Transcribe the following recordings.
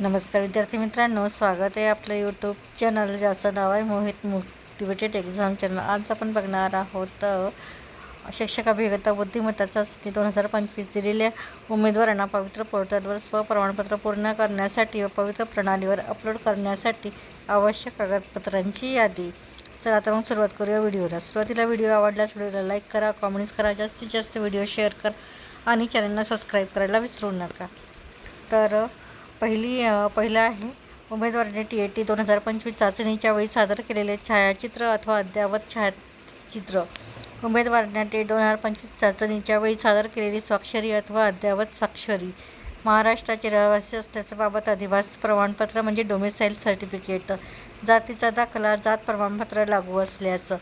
नमस्कार विद्यार्थी मित्रांनो स्वागत आहे आपलं यूट्यूब चॅनल ज्याचं नाव आहे मोहित मोटिवेटेड एक्झाम चॅनल आज आपण बघणार आहोत शिक्षक अभियंता बुद्धिमत्ताचा स्थिती दोन हजार पंचवीस दिलेल्या उमेदवारांना पवित्र पोर्टलवर स्वप्रमाणपत्र पूर्ण करण्यासाठी व पवित्र प्रणालीवर अपलोड करण्यासाठी आवश्यक कागदपत्रांची यादी. चला आता मग सुरुवात करूया व्हिडिओला. सुरुवातीला व्हिडिओ आवडल्यास व्हिडिओला लाईक करा कॉमेंट्स करा जास्तीत जास्त व्हिडिओ शेअर करा आणि चॅनलला सबस्क्राईब करायला विसरू नका. तर पहिली पहिलं आहे. उमेदवाराने टी ए टी दोन हजार पंचवीस चाचणीच्या वेळी सादर केलेले छायाचित्र अथवा अद्ययावत छायाचित्र. उमेदवारांना टी दोन हजार पंचवीस चाचणीच्या वेळी सादर केलेली स्वाक्षरी अथवा अद्ययावत स्वाक्षरी. महाराष्ट्राचे रहिवासी असल्याचं बाबत अधिवास प्रमाणपत्र म्हणजे डोमिसाईल सर्टिफिकेट जातीचा दाखला जात प्रमाणपत्र लागू असल्याचं.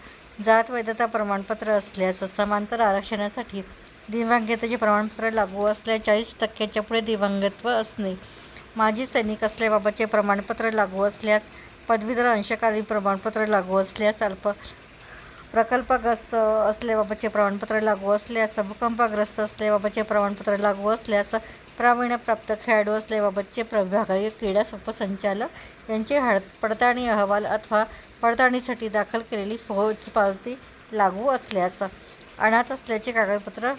जात वैधता प्रमाणपत्र असल्याचं. समांतर आरक्षणासाठी दिव्यांगतेचे प्रमाणपत्र लागू असल्या चाळीस टक्क्याच्या पुढे दिव्यांगत्व असणे. माजी सैनिक असल्याबाबतचे प्रमाणपत्र लागू असल्यास पदवीधर अंशकालीन प्रमाणपत्र लागू असल्यास अल्प प्रकल्पग्रस्त असल्याबाबतचे प्रमाणपत्र लागू असल्यास भूकंपग्रस्त असल्याबाबतचे प्रमाणपत्र लागू असल्यास प्रावीण्यप्राप्त खेळाडू असल्याबाबतचे प्रविभागीय क्रीडा उपसंचालक यांचे हड पडताळणी अहवाल अथवा पडताळणीसाठी दाखल केलेली फौज पावती लागू असल्यास अनाथ असल्याचे कागदपत्र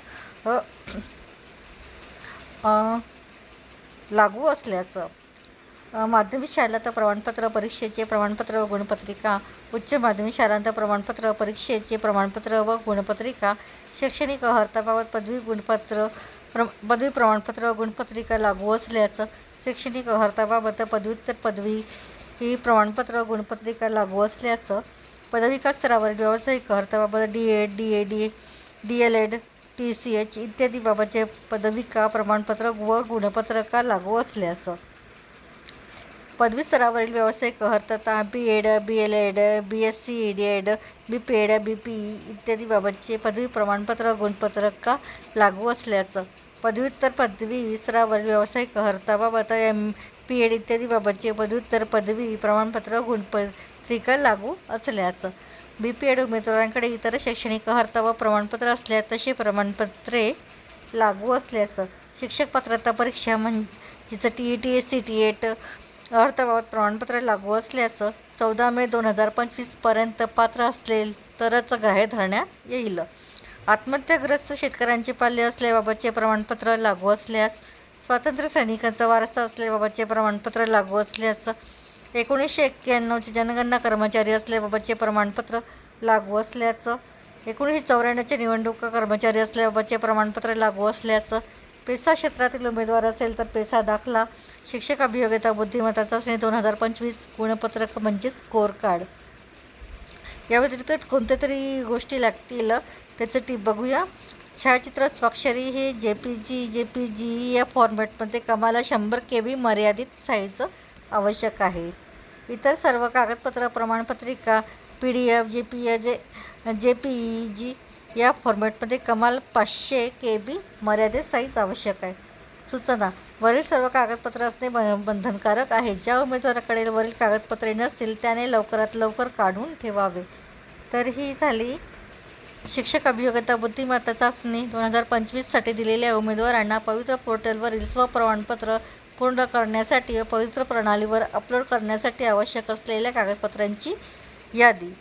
लागू असल्यास माध्यमिक शाळेत प्रमाणपत्र परीक्षेचे प्रमाणपत्र व गुणपत्रिका उच्च माध्यमिक शाळांत प्रमाणपत्र परीक्षेचे प्रमाणपत्र व गुणपत्रिका शैक्षणिक अहर्ताबाबत पदवी गुणपत्र प्र पदवी प्रमाणपत्र व गुणपत्रिका लागू असल्यास शैक्षणिक अहर्ताबाबत पदव्युत्तर पदवी ही प्रमाणपत्र व गुणपत्रिका लागू असल्यास पदविका स्तरावरील व्यावसायिक अर्हताबाबत D Ed D A D D L Ed T C H इत्यादी बाबतचे पदविका प्रमाणपत्र व गुणपत्रिका लागू असल्यास पदवी स्तरावरील व्यावसायिक अर्हता B Ed B L Ed B S C E D Ed B P Ed B P E इत्यादी बाबतचे पदवी प्रमाणपत्र गुणपत्रका लागू असल्यास पदव्युत्तर पदवी स्तरावरील व्यावसायिक अर्हताबाबत एम पी एड इत्यादी बाबतचे पदव्युत्तर पदवी प्रमाणपत्र गुणपत्रिका लागू असल्यास बी पी एड उमेदवारांकडे इतर शैक्षणिक अर्हता व प्रमाणपत्र असल्यास तसे प्रमाणपत्रे लागू असल्यास शिक्षक पात्रता परीक्षा म्हणजे जिचं T E T S C T eight अर्थाबाबत प्रमाणपत्र लागू असल्यास चौदा मे दोन हजार पंचवीसपर्यंत पात्र असले तरच ग्राह्य धरण्यात येईल. आत्महत्याग्रस्त शेतकऱ्यांचे पाल्य असल्याबाबतचे प्रमाणपत्र लागू असल्यास स्वातंत्र्य सैनिकांचा वारसा असल्याबाबतचे प्रमाणपत्र लागू असल्यास एकोणीसशे एक्क्याण्णवची जनगणना कर्मचारी असल्याबाबतचे प्रमाणपत्र लागू असल्याचं एकोणीसशे चौऱ्याण्णवचे निवडणूक कर्मचारी असल्याबाबतचे प्रमाणपत्र लागू असल्याचं पेसा क्षेत्रातील उमेदवार असेल तर पेसा दाखला शिक्षक अभियोग्यता बुद्धिमत्ता चाचणी दोन हजार पंचवीस गुणपत्रक म्हणजे स्कोअर कार्ड. या व्यतिरिक्त कोणत्या तरी गोष्टी लागतील त्याचं टीप बघूया. छायाचित्र स्वाक्षरी हे J P G J P G या फॉर्मॅटमध्ये कमाला शंभर के बी मर्यादित साईज आवश्यक आहे. इतर सर्व कागदपत्र प्रमाणपत्रिका P D F J P A J J P E जी या फॉर्मॅटमध्ये कमाल पाचशे के बी मर्यादित साईज आवश्यक आहे. सूचना वरील सर्व कागदपत्र असणे ब बंधनकारक आहे. ज्या उमेदवाराकडे वरील कागदपत्रे नसतील त्याने लवकरात लवकर काढून ठेवावे. तर ही झाली शिक्षक अभियोग्यता बुद्धिमत्ता चाचणी दोन हजार पंचवीससाठी दिलेल्या उमेदवारांना पवित्र पोर्टलवरील स्वप्रमाणपत्र पूर्ण करण्यासाठी व पवित्र प्रणालीवर अपलोड करण्यासाठी आवश्यक असलेल्या कागदपत्रांची यादी.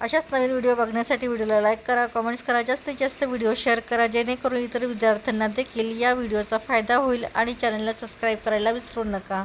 अशाच नवीन व्हिडिओ बघण्यासाठी व्हिडिओला लाईक करा कमेंट्स करा जास्तीत जास्त व्हिडिओ शेअर करा जेणेकरून इतर विद्यार्थ्यांना देखील या व्हिडिओचा फायदा होईल आणि चॅनलला सबस्क्राईब करायला विसरू नका.